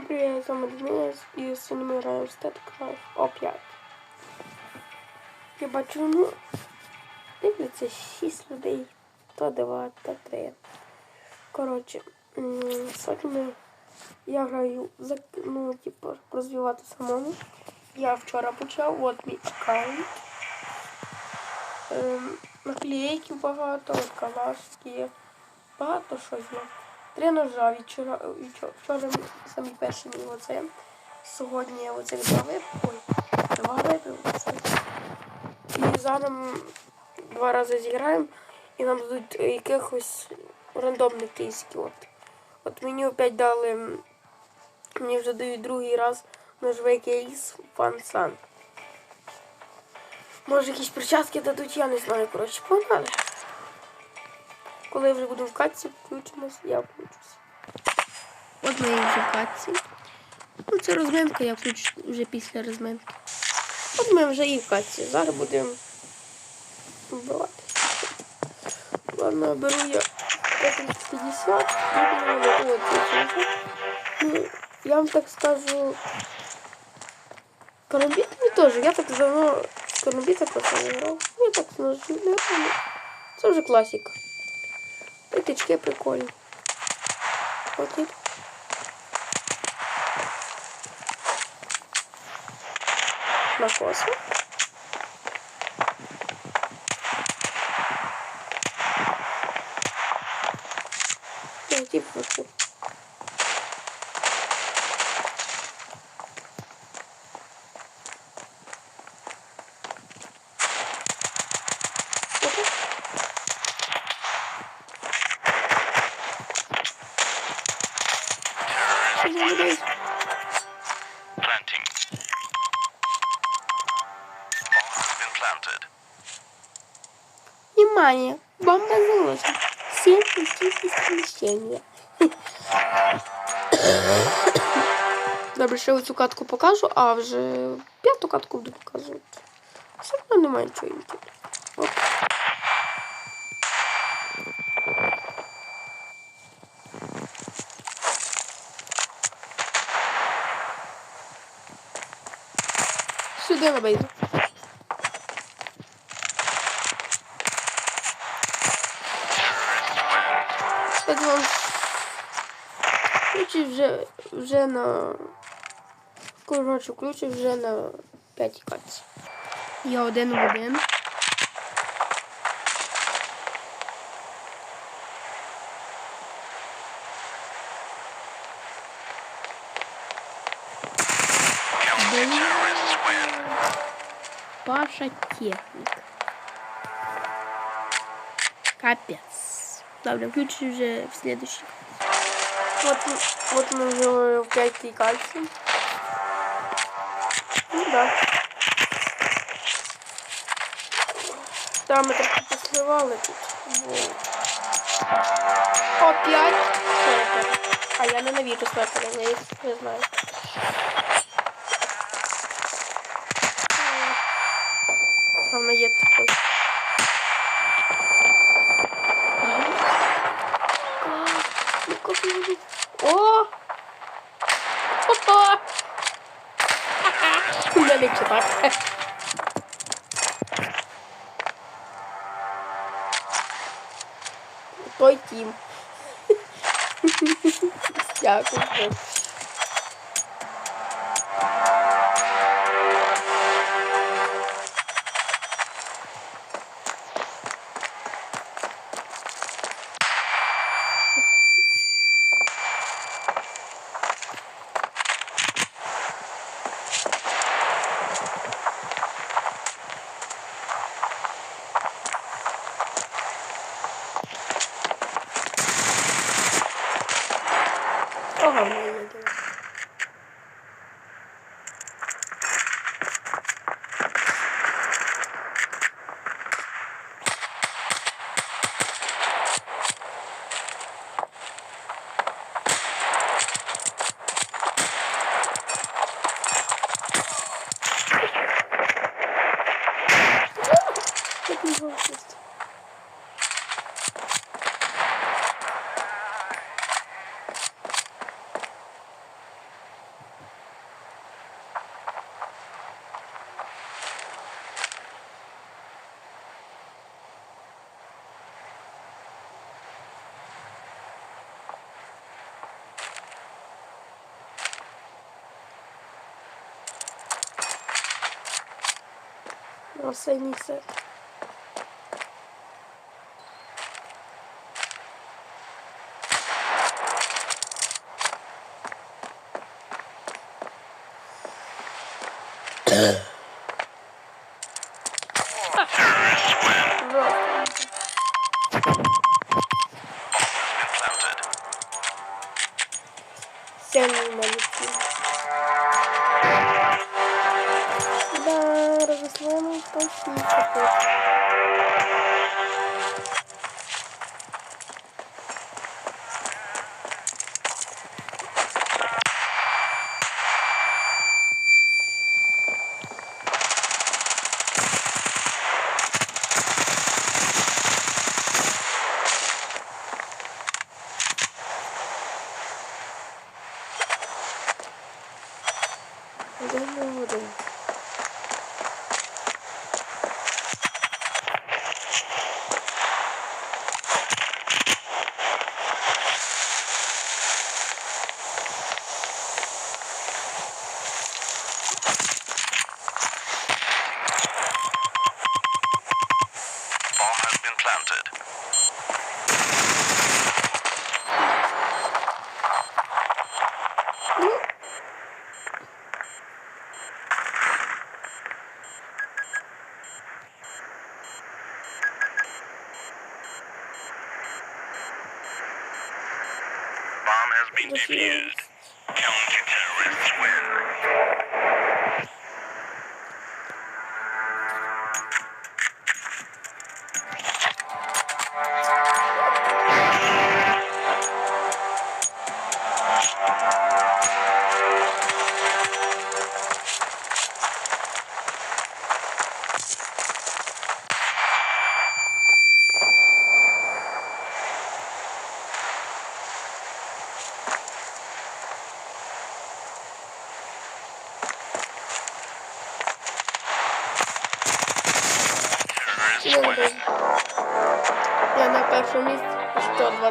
Привет, с вами Денис, і сьогодні граємо в StatCraft О5. Я бачу, ну, дивляться 6 людей, то 2, то 3. Коротше, сьогодні я граю, ну, типу, розвивати самому. Я вчора почав, от мій аккаунт. Ем, наклейки багато, калашки, багато що є. Ножа вчора, вчора, самі перші мені оце. Сьогодні я оце два випив. Два випив. І зараз два рази зіграємо і нам дадуть якихось рандомних тисків. От. От мені опять дали, мені вже дають другий раз ножовий кейс фансан. Може якісь перчатки дадуть, я не знаю. Коротше, погнали. Коли я вже буду в катці, включимось, я включусь. От ми вже в катці. Ну, це розминка, я включу вже після розминки. От ми вже і в катці. Зараз будемо вбивати. Ладно, беру я 350 і це. Ну, я вам так скажу. Карамбіт не теж. Я так давно карамбіта просто не грав. Ну, я так знову не грав. Це вже прикольні. От тут. На косу. Внимание! Бомба заложена. Все пути из помещения. Добре, ще оцю катку покажу, а вже п'яту катку буду показувати. Все одно немає нічого інтересного. Сюди на бейзу. Вам включив вже, вже на... Коротше, включив вже на 5 катці. Я один в один. Паша техник. Капец. Ладно, включу уже в следующий. Вот, вот мы уже в пятый кальций. Ну да. Там мы трохи посливали тут. Вот. Опять снайпер. А я ненавижу снайпера, я не знаю. Там є такой. Люблю. О! Опа! У мене чувак. Той тім. Дякую. Ага, Nasıl en iyisi? Yeah. being defused.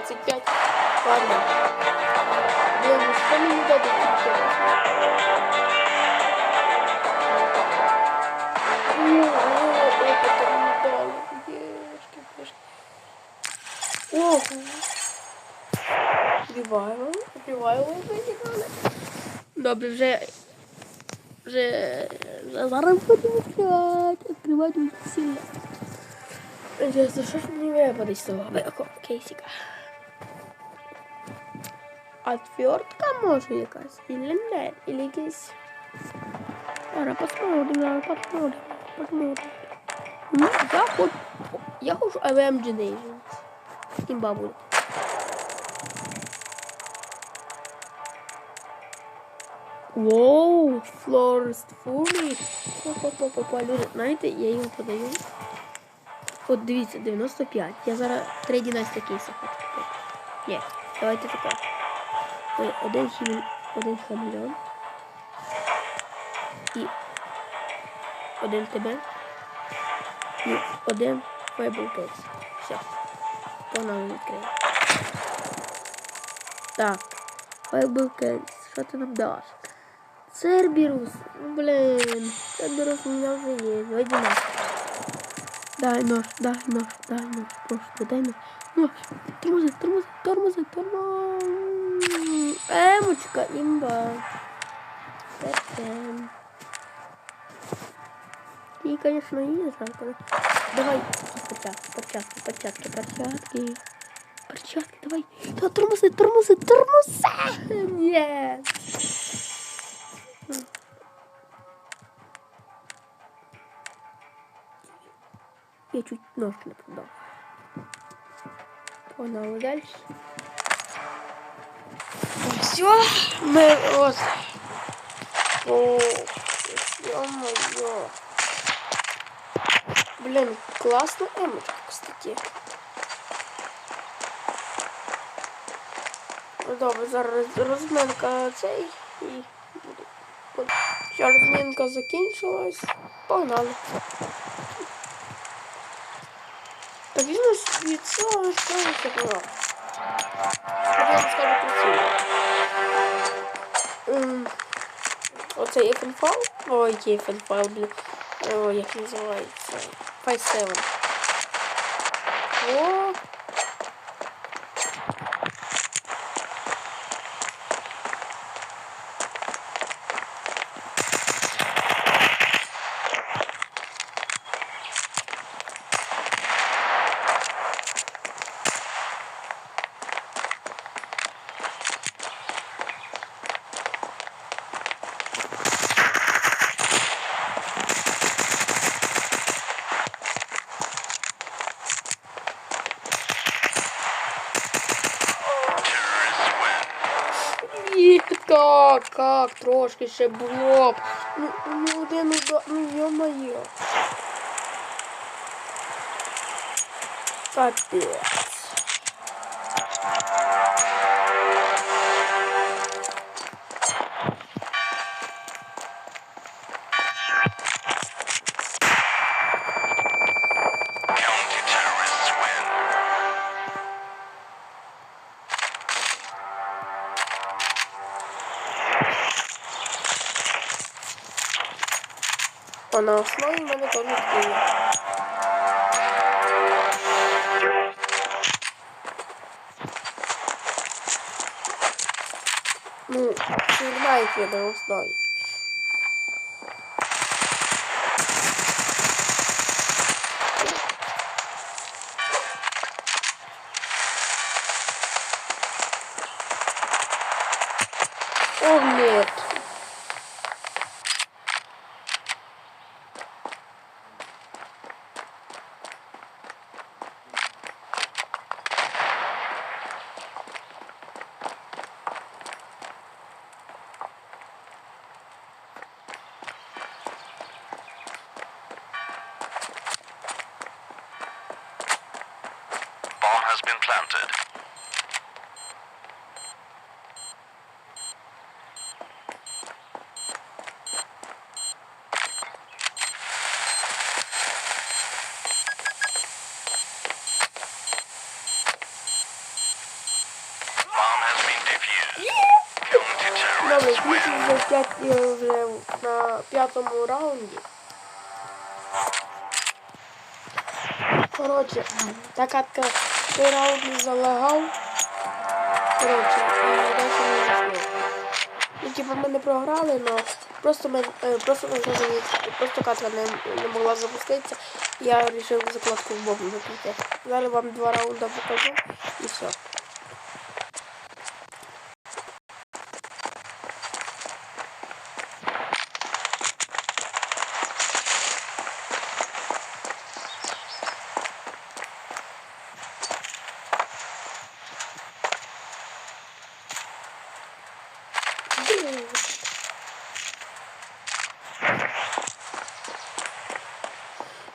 25? Ладно. Блин, ну що мені дадуть тільки? О, о, опыта мені дали. Єшки, пішки. Ого. Ревайвал. Ревайвал дали. Добре, вже... Вже... Зараз будемо відкривати. Відкривати сильно. Интересно, що ж мені того великого кейсика? Отвертка може якась? Или не? Или якийсь... Зараз посмотрим, посмотрим, посмотрим. Ну, я хочу... Я хочу AVM Generations. Імба буде. Воу, Florist Fury. Па-па-па-па, люди, знаєте, я його подаю. От дивіться, 95. Я зараз три дінастії кейси хочу. Ні, давайте таке. Один хімін, один хамільон. І один тебе. І один Case. Все. Погнали відкриємо. Так. Case. Що ти нам даш? Цербірус. Блин. Цербірус у меня вже є. Давай династію. Дай нож, дай нож, дай нож, просто дай нож. Нож, тормози, тормози, тормози, тормози. Емочка, імба. Тем. І, конечно, її жалко. Давай, перчатки, перчатки, перчатки, перчатки. Перчатки, давай. Та тормози, тормози, тормози. Ні. Я чуть нож не продав. Погнали далі. Все, ми от. О, ё-моё. Блин, класна емочка, кстати. Ну, Добре, зараз розминка цей і буде. Все, розминка закінчилась. Погнали. Так візьму від цього, що. Оцей ефенфайл. Ой, який ефенфайл, блін. Ой, як називається? Seven. О, трошки ще було. Ну, ну один удар, ну йо-моє. Капець. А на основі в мене теж такі. Ну, це знаєте, я на основі. has been planted. Dobra, widzimy się w piątym raundzie. Коротше, та катка той раунд залагав. Коротше, далі не зайшло. Ну, типу, ми не програли, але просто ми, е, просто не зрозуміли, просто катка не, не могла запуститися. Я вирішив закладку в бок закрити. Зараз вам два раунди покажу і все.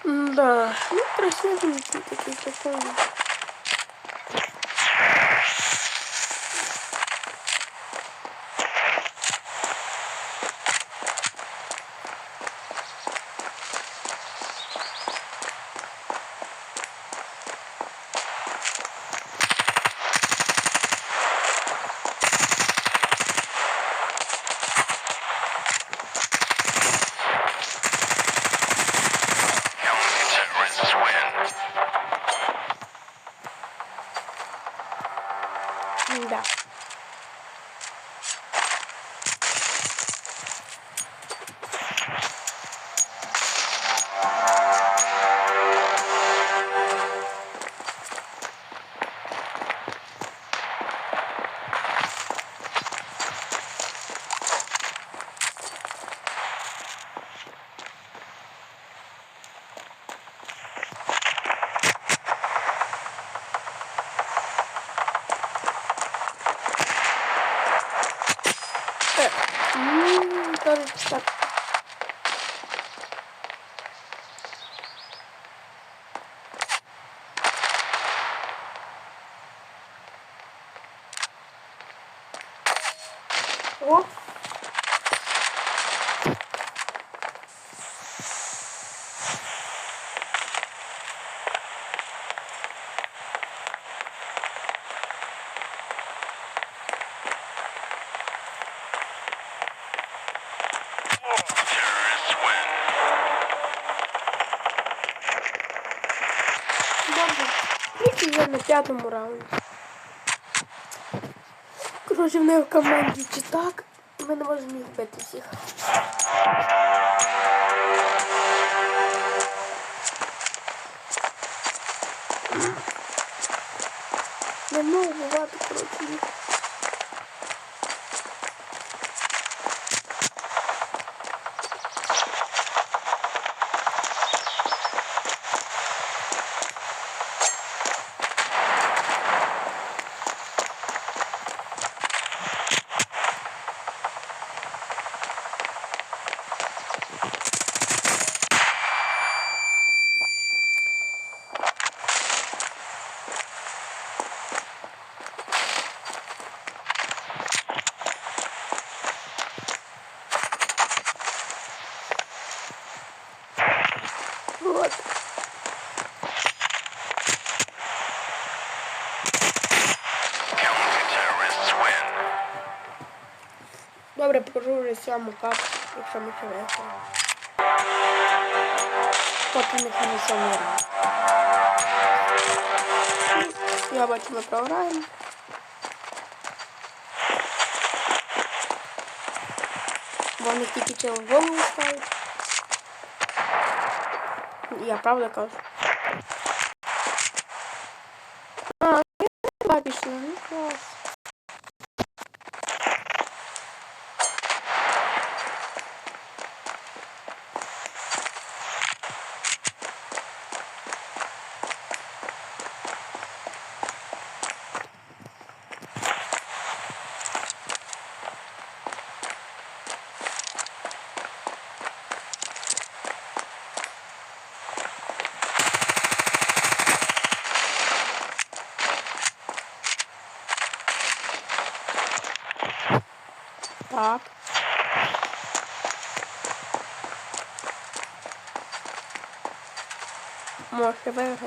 Да, ну красивенький такий прикольний. Е, м, Коротше, так. О! Третій вже на п'ятому раунді. Коротше, в неї в команді чи так, ми не можемо їх бити всіх. Сьому карту, якщо ми виграємо. Поки не раунд. Я бачу, ми програємо. Вони тільки чим голову ставить. Я правда кажу. А, я пішла, ну клас. Так. Може виграти.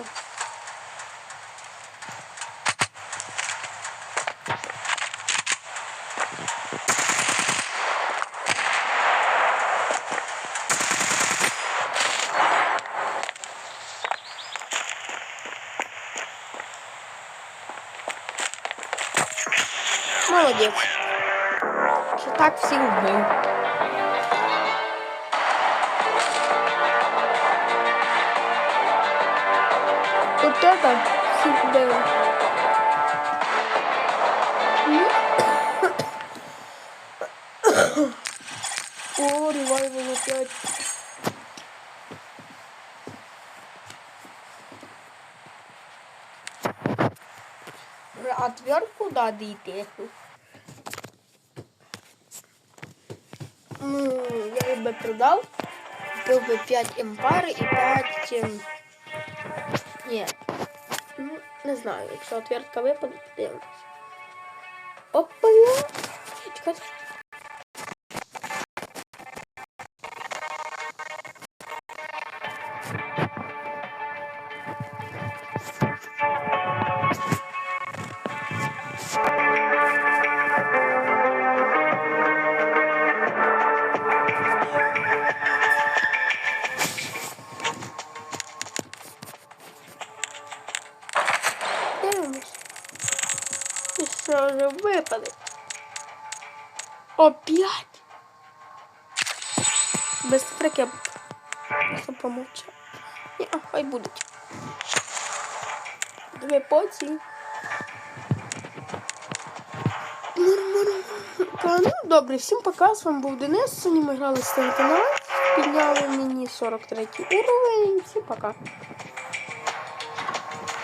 Молодець. Так всіх вбив. От это всіх вбив. О, ревайвал опять. А тверд куда дійти? Ну, я бы продал. Купил бы 5 емпари і 5... ем, Ні. Ну, не знаю, якщо отвертка випаде, подивимось. Опа! Чекайте. Опять? Без треків. Просто помовчав. Ні, хай будуть. Дві. Та, ну, добре, всім пока. З вами був Денис. Сьогодні ми грали з каналом. Підняли мені 43 уровень. Всім пока.